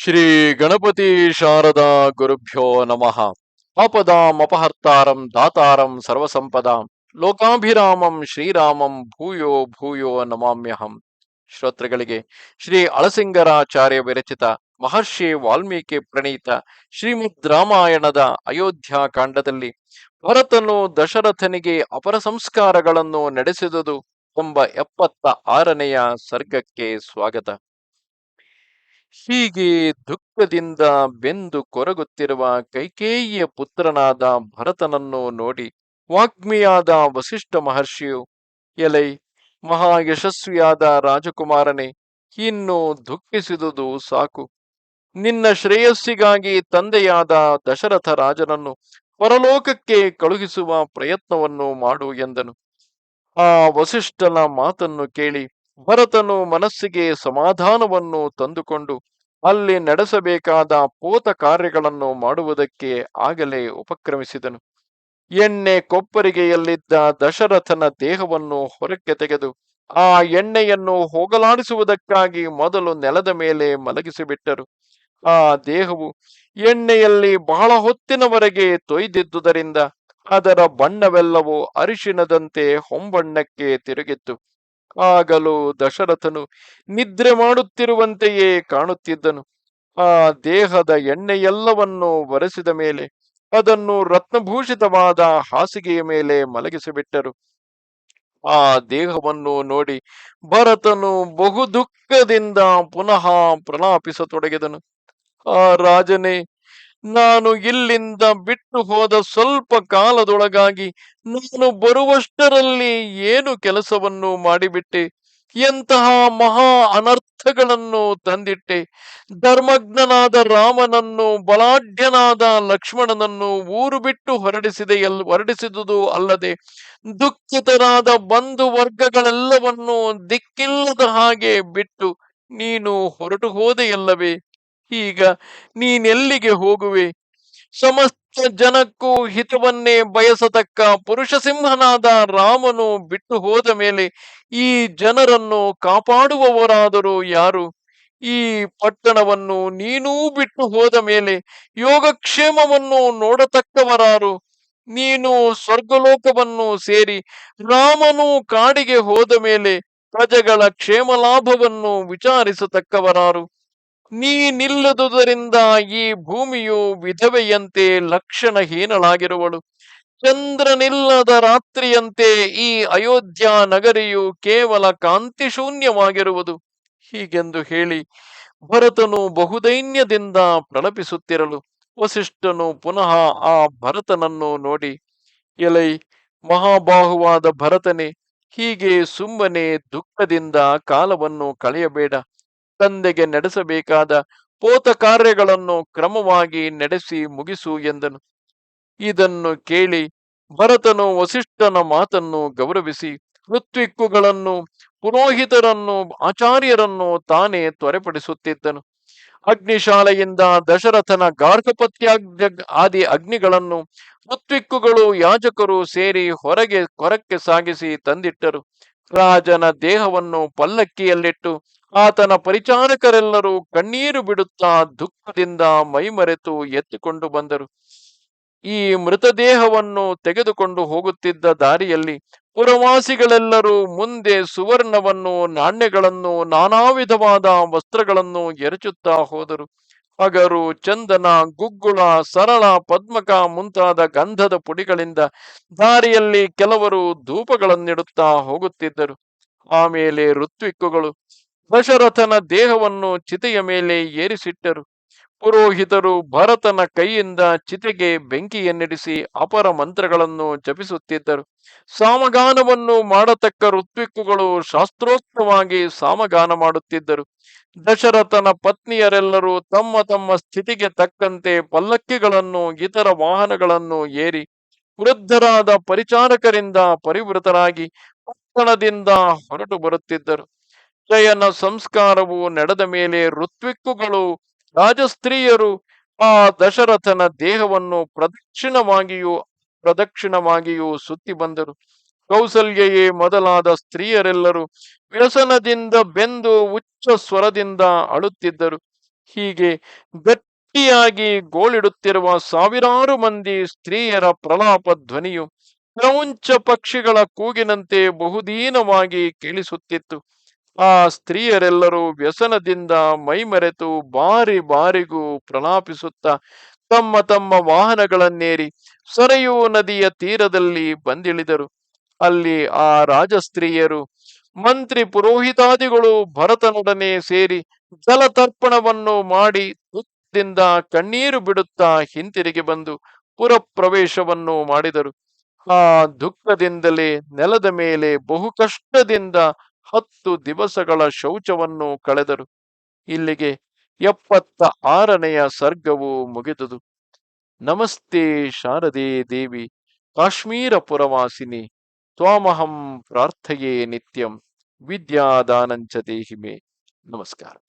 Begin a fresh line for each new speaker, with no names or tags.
ಶ್ರೀ ಗಣಪತಿ ಶಾರದಾ ಗುರುಭ್ಯೋ ನಮಃ. ಆಪದಾಂ ಅಪಹರ್ತಾರಂ ದಾತಾರಂ ಸರ್ವಸಂಪದಾಂ ಲೋಕಾಭಿರಾಮಂ ಶ್ರೀರಾಮಂ ಭೂಯೋ ಭೂಯೋ ನಮಾಮ್ಯಹಂ. ಶ್ರೋತೃಗಳಿಗೆ ಶ್ರೀ ಅಳಸಿಂಗರಾಚಾರ್ಯ ವಿರಚಿತ ಮಹರ್ಷಿ ವಾಲ್ಮೀಕಿ ಪ್ರಣೀತ ಶ್ರೀಮದ್ ರಾಮಾಯಣದ ಅಯೋಧ್ಯ ಕಾಂಡದಲ್ಲಿ ಭರತನು ದಶರಥನಿಗೆ ಅಪರ ಸಂಸ್ಕಾರಗಳನ್ನು ನಡೆಸಿದುದು ಎಂಬ ಎಪ್ಪತ್ತ ಆರನೆಯ ಸರ್ಗಕ್ಕೆ ಸ್ವಾಗತ. ಹೀಗೆ ದುಃಖದಿಂದ ಬೆಂದು ಕೊರಗುತ್ತಿರುವ ಕೈಕೇಯಿಯ ಪುತ್ರನಾದ ಭರತನನ್ನು ನೋಡಿ ವಾಗ್ಮಿಯಾದ ವಸಿಷ್ಠ ಮಹರ್ಷಿಯು, ಎಲೈ, ಮಹಾ ಯಶಸ್ವಿಯಾದ ರಾಜಕುಮಾರನೇ, ಇನ್ನು ದುಃಖಿಸಿದುದು ಸಾಕು. ನಿನ್ನ ಶ್ರೇಯಸ್ಸಿಗಾಗಿ ತಂದೆಯಾದ ದಶರಥ ರಾಜನನ್ನು ಪರಲೋಕಕ್ಕೆ ಕಳುಹಿಸುವ ಪ್ರಯತ್ನವನ್ನು ಮಾಡು ಎಂದನು. ಆ ವಸಿಷ್ಠನ ಮಾತನ್ನು ಕೇಳಿ ಭರತನು ಮನಸ್ಸಿಗೆ ಸಮಾಧಾನವನ್ನು ತಂದುಕೊಂಡು ಅಲ್ಲಿ ನಡೆಸಬೇಕಾದ ಪೋತ ಕಾರ್ಯಗಳನ್ನು ಮಾಡುವುದಕ್ಕೆ ಆಗಲೇ ಉಪಕ್ರಮಿಸಿದನು. ಎಣ್ಣೆ ಕೊಪ್ಪರಿಗೆಯಲ್ಲಿದ್ದ ದಶರಥನ ದೇಹವನ್ನು ಹೊರಕ್ಕೆ ತೆಗೆದು ಆ ಎಣ್ಣೆಯನ್ನು ಹೋಗಲಾಡಿಸುವುದಕ್ಕಾಗಿ ಮೊದಲು ನೆಲದ ಮೇಲೆ ಮಲಗಿಸಿಬಿಟ್ಟರು. ಆ ದೇಹವು ಎಣ್ಣೆಯಲ್ಲಿ ಬಹಳ ಹೊತ್ತಿನವರೆಗೆ ತೊಯ್ದಿದ್ದುದರಿಂದ ಅದರ ಬಣ್ಣವೆಲ್ಲವೂ ಅರಿಶಿನದಂತೆ ಹೊಂಬಣ್ಣಕ್ಕೆ ತಿರುಗಿತ್ತು. ಆಗಲೂ ದಶರಥನು ನಿದ್ರೆ ಮಾಡುತ್ತಿರುವಂತೆಯೇ ಕಾಣುತ್ತಿದ್ದನು. ಆ ದೇಹದ ಎಣ್ಣೆಯೆಲ್ಲವನ್ನು ಒರೆಸಿದ ಮೇಲೆ ಅದನ್ನು ರತ್ನಭೂಷಿತವಾದ ಹಾಸಿಗೆಯ ಮೇಲೆ ಮಲಗಿಸಿಬಿಟ್ಟರು. ಆ ದೇಹವನ್ನು ನೋಡಿ ಭರತನು ಬಹು ದುಃಖದಿಂದ ಪುನಃ ಪ್ರಲಾಪಿಸತೊಡಗಿದನು. ಆ ರಾಜನೇ ನಾನು ಇಲ್ಲಿಂದ ಬಿಟ್ಟು ಹೋದ ಸ್ವಲ್ಪ ಕಾಲದೊಳಗಾಗಿ ನಾನು ಬರುವಷ್ಟರಲ್ಲಿ ಏನು ಕೆಲಸವನ್ನು ಮಾಡಿಬಿಟ್ಟೆ? ಎಂತಹ ಮಹಾ ಅನರ್ಥಗಳನ್ನು ತಂದಿಟ್ಟೆ? ಧರ್ಮಜ್ಞನಾದ ರಾಮನನ್ನು, ಬಲಾಢ್ಯನಾದ ಲಕ್ಷ್ಮಣನನ್ನು ಊರು ಬಿಟ್ಟು ಹೊರಡಿಸಿದೆ ಎಲ್ ಹೊರಡಿಸಿದುದು ಅಲ್ಲದೆ ದುಃಖಿತರಾದ ಬಂಧು ವರ್ಗಗಳೆಲ್ಲವನ್ನೂ ದಿಕ್ಕಿಲ್ಲದ ಹಾಗೆ ಬಿಟ್ಟು ನೀನು ಹೊರಟು ಹೋದೆಯಲ್ಲವೇ ಈಗ ನೀನೆಲ್ಲಿಗೆ ಹೋಗುವೆ? ಸಮಸ್ತ ಜನಕ್ಕೂ ಹಿತವನ್ನೇ ಬಯಸತಕ್ಕ ಪುರುಷ ಸಿಂಹನಾದ ರಾಮನು ಬಿಟ್ಟು ಹೋದ ಮೇಲೆ ಈ ಜನರನ್ನು ಕಾಪಾಡುವವರಾದರೂ ಯಾರು? ಈ ಪಟ್ಟಣವನ್ನು ನೀನೂ ಬಿಟ್ಟು ಹೋದ ಮೇಲೆ ಯೋಗಕ್ಷೇಮವನ್ನು ನೋಡತಕ್ಕವರಾರು? ನೀನು ಸ್ವರ್ಗಲೋಕವನ್ನು ಸೇರಿ ರಾಮನು ಕಾಡಿಗೆ ಹೋದ ಮೇಲೆ ಪ್ರಜೆಗಳ ಕ್ಷೇಮ ಲಾಭವನ್ನು ವಿಚಾರಿಸತಕ್ಕವರಾರು. ನೀನಿಲ್ಲದುದರಿಂದ ಈ ಭೂಮಿಯು ವಿಧವೆಯಂತೆ ಲಕ್ಷಣಹೀನಳಾಗಿರುವಳು. ಚಂದ್ರನಿಲ್ಲದ ರಾತ್ರಿಯಂತೆ ಈ ಅಯೋಧ್ಯ ನಗರಿಯು ಕೇವಲ ಕಾಂತಿ ಶೂನ್ಯವಾಗಿರುವುದು ಹೀಗೆಂದು ಹೇಳಿ ಭರತನು ಬಹುದೈನ್ಯದಿಂದ ಪ್ರಲಪಿಸುತ್ತಿರಲು ವಸಿಷ್ಠನು ಪುನಃ ಆ ಭರತನನ್ನು ನೋಡಿ, ಎಲೈ, ಮಹಾಬಾಹುವಾದ ಭರತನೇ, ಹೀಗೆ ಸುಮ್ಮನೆ ದುಃಖದಿಂದ ಕಾಲವನ್ನು ಕಳೆಯಬೇಡ. ತಂದೆಗೆ ನಡೆಸಬೇಕಾದ ಪೋತ ಕಾರ್ಯಗಳನ್ನು ಕ್ರಮವಾಗಿ ನಡೆಸಿ ಮುಗಿಸು ಎಂದನು. ಇದನ್ನು ಕೇಳಿ ಭರತನು ವಸಿಷ್ಠನ ಮಾತನ್ನು ಗೌರವಿಸಿ ಋತ್ವಿಕ್ಕುಗಳನ್ನು, ಪುರೋಹಿತರನ್ನು, ಆಚಾರ್ಯರನ್ನು ತಾನೇ ತ್ವರೆಪಡಿಸುತ್ತಿದ್ದನು. ಅಗ್ನಿಶಾಲೆಯಿಂದ ದಶರಥನ ಗಾರ್ಹಪತ್ಯಾಗ್ನ ಆದಿ ಅಗ್ನಿಗಳನ್ನು ಋತ್ವಿಕ್ಕುಗಳು ಯಾಜಕರು ಸೇರಿ ಹೊರಗೆ ಕೊರಕ್ಕೆ ಸಾಗಿಸಿ ತಂದಿಟ್ಟರು. ರಾಜನ ದೇಹವನ್ನು ಪಲ್ಲಕ್ಕಿಯಲ್ಲಿಟ್ಟು ಆತನ ಪರಿಚಾರಕರೆಲ್ಲರೂ ಕಣ್ಣೀರು ಬಿಡುತ್ತಾ ದುಃಖದಿಂದ ಮೈಮರೆತು ಎತ್ತಿಕೊಂಡು ಬಂದರು. ಈ ಮೃತದೇಹವನ್ನು ತೆಗೆದುಕೊಂಡು ಹೋಗುತ್ತಿದ್ದ ದಾರಿಯಲ್ಲಿ ಪುರವಾಸಿಗಳೆಲ್ಲರೂ ಮುಂದೆ ಸುವರ್ಣವನ್ನು, ನಾಣ್ಯಗಳನ್ನು ನಾನಾ ವಿಧವಾದ ವಸ್ತ್ರಗಳನ್ನು ಎರಚುತ್ತಾ ಹೋದರು. ಅಗರು ಚಂದನ, ಗುಗ್ಗುಳ, ಸರಳ, ಪದ್ಮಕ ಮುಂತಾದ ಗಂಧದ ಪುಡಿಗಳಿಂದ ದಾರಿಯಲ್ಲಿ ಕೆಲವರು ಧೂಪಗಳನ್ನಿಡುತ್ತಾ ಹೋಗುತ್ತಿದ್ದರು. ಆಮೇಲೆ ಋತ್ವಿಕ್ಕುಗಳು ದಶರಥನ ದೇಹವನ್ನು ಚಿತೆಯ ಮೇಲೆ ಏರಿಸಿಟ್ಟರು. ಪುರೋಹಿತರು ಭರತನ ಕೈಯಿಂದ ಚಿತೆಗೆ ಬೆಂಕಿಯನ್ನಿಡಿಸಿ ಅಪರ ಮಂತ್ರಗಳನ್ನು ಜಪಿಸುತ್ತಿದ್ದರು. ಸಾಮಗಾನವನ್ನು ಮಾಡತಕ್ಕ ಋತ್ವಿಕ್ಕುಗಳು ಶಾಸ್ತ್ರೋಕ್ತವಾಗಿ ಸಾಮಗಾನ ಮಾಡುತ್ತಿದ್ದರು. ದಶರಥನ ಪತ್ನಿಯರೆಲ್ಲರೂ ತಮ್ಮ ತಮ್ಮ ಸ್ಥಿತಿಗೆ ತಕ್ಕಂತೆ ಪಲ್ಲಕ್ಕಿಗಳನ್ನು, ಇತರ ವಾಹನಗಳನ್ನು ಏರಿ ವೃದ್ಧರಾದ ಪರಿಚಾರಕರಿಂದ ಪರಿವೃತರಾಗಿ ಪಟ್ಟಣದಿಂದ ಹೊರಟು ಬರುತ್ತಿದ್ದರು. ಜಯನ ಸಂಸ್ಕಾರವು ನಡೆದ ಮೇಲೆ ಋತ್ವಿಕ್ಕುಗಳು ರಾಜಸ್ತ್ರೀಯರು ಆ ದಶರಥನ ದೇಹವನ್ನು ಪ್ರದಕ್ಷಿಣವಾಗಿಯೂ ಪ್ರದಕ್ಷಿಣವಾಗಿಯೂ ಸುತ್ತಿ ಬಂದರು. ಕೌಸಲ್ಯೆಯೇ ಮೊದಲಾದ ಸ್ತ್ರೀಯರೆಲ್ಲರೂ ವ್ಯಸನದಿಂದ ಬೆಂದು ಉಚ್ಚ ಸ್ವರದಿಂದ ಅಳುತ್ತಿದ್ದರು. ಹೀಗೆ ಗಟ್ಟಿಯಾಗಿ ಗೋಳಿಡುತ್ತಿರುವ ಸಾವಿರಾರು ಮಂದಿ ಸ್ತ್ರೀಯರ ಪ್ರಲಾಪ ಧ್ವನಿಯು ಕ್ರೌಂಚ ಪಕ್ಷಿಗಳ ಕೂಗಿನಂತೆ ಬಹುದೀನವಾಗಿ ಕೇಳಿಸುತ್ತಿತ್ತು. ಆ ಸ್ತ್ರೀಯರೆಲ್ಲರೂ ವ್ಯಸನದಿಂದ ಮೈಮರೆತು ಬಾರಿ ಬಾರಿಗೂ ಪ್ರಲಾಪಿಸುತ್ತಾ ತಮ್ಮ ತಮ್ಮ ವಾಹನಗಳನ್ನೇರಿ ಸರಯೂ ನದಿಯ ತೀರದಲ್ಲಿ ಬಂದಿಳಿದರು. ಅಲ್ಲಿ ಆ ರಾಜಸ್ತ್ರೀಯರು, ಮಂತ್ರಿ ಪುರೋಹಿತಾದಿಗಳು ಭರತನೊಡನೆ ಸೇರಿ ಜಲತರ್ಪಣವನ್ನು ಮಾಡಿ ದುಃಖದಿಂದ ಕಣ್ಣೀರು ಬಿಡುತ್ತಾ ಹಿಂತಿರುಗಿ ಬಂದು ಪುರಪ್ರವೇಶವನ್ನು ಮಾಡಿದರು. ಆ ದುಃಖದಿಂದಲೇ ನೆಲದ ಮೇಲೆ ಬಹು ಕಷ್ಟದಿಂದ ಹತ್ತು ದಿವಸಗಳ ಶೌಚವನ್ನು ಕಳೆದರು. ಇಲ್ಲಿಗೆ ಎಪ್ಪತ್ತ ಆರನೆಯ ಸರ್ಗವು ಮುಗಿದುದು. ನಮಸ್ತೆ ಶಾರದೆ ದೇವಿ, ಕಾಶ್ಮೀರ ಪುರವಾಸಿನಿ, ತ್ವಾಮಹಂ ಪ್ರಾರ್ಥಯೇ ನಿತ್ಯಂ, ವಿದ್ಯಾದಾನಂಚ ದೇಹಿಮೆ. ನಮಸ್ಕಾರ.